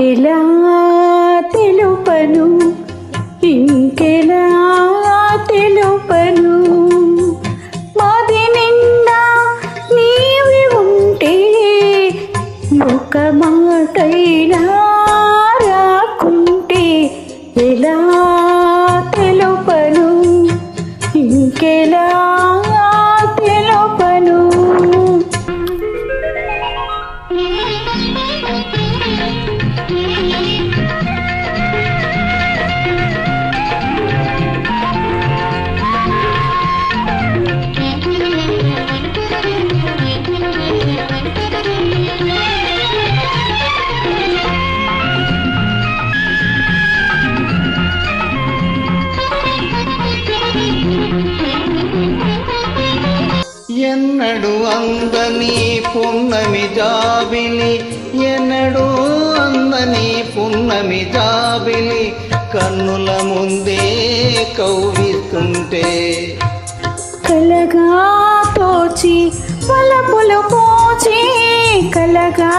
ఎలా తెలుపను ఇంకెలా తెలుపను? మాది నిండా నీవి ఉంటే ఒక మాటైనా రాకుంటే ఎలా ఎన్నడు అందని పున్నమి జాబిలి ఎన్నడు అందని పున్నమి జాబిలి కన్నుల ముందే కవ్విస్తుంటే కలగా తోచి వలపులు పోచి కలగా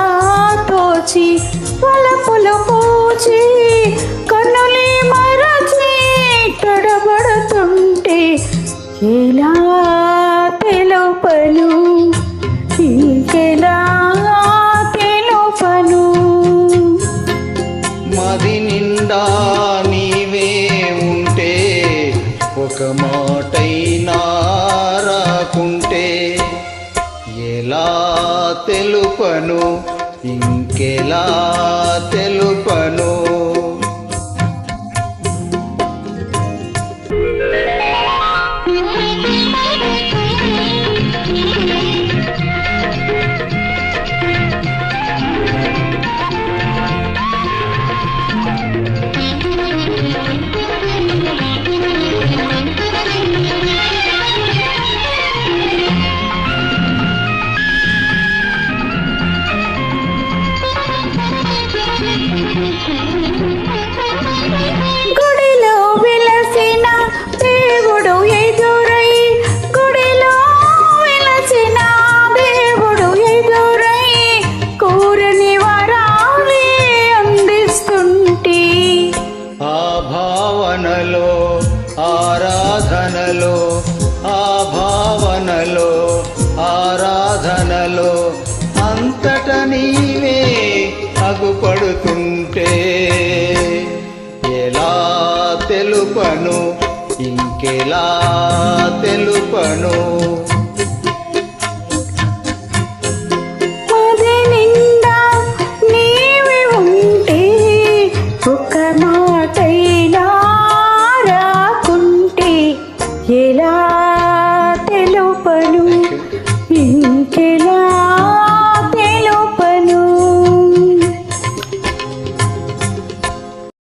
తోచి వలపులు పోచి కన్నులే మరచి తడబడుతుంటే ఎలా తెలుపను ఇంకెలా తెలుపను మది నిండా నీవే ఉంటే ఒక మాటైనా రాకుంటే ఎలా తెలుపను ఇంకెలా తెలుపు గుడిలో వెలసిన దేవుడు ఎదురై గుడిలో దేవుడు ఎదురై కూరని ఆ భావనలో ఆరాధనలో ఆ భావనలో ఆరాధనలో అంతట నీవే అగుపడుతుంటే ఎలా తెలుపను ఇంకెలా తెలుపను?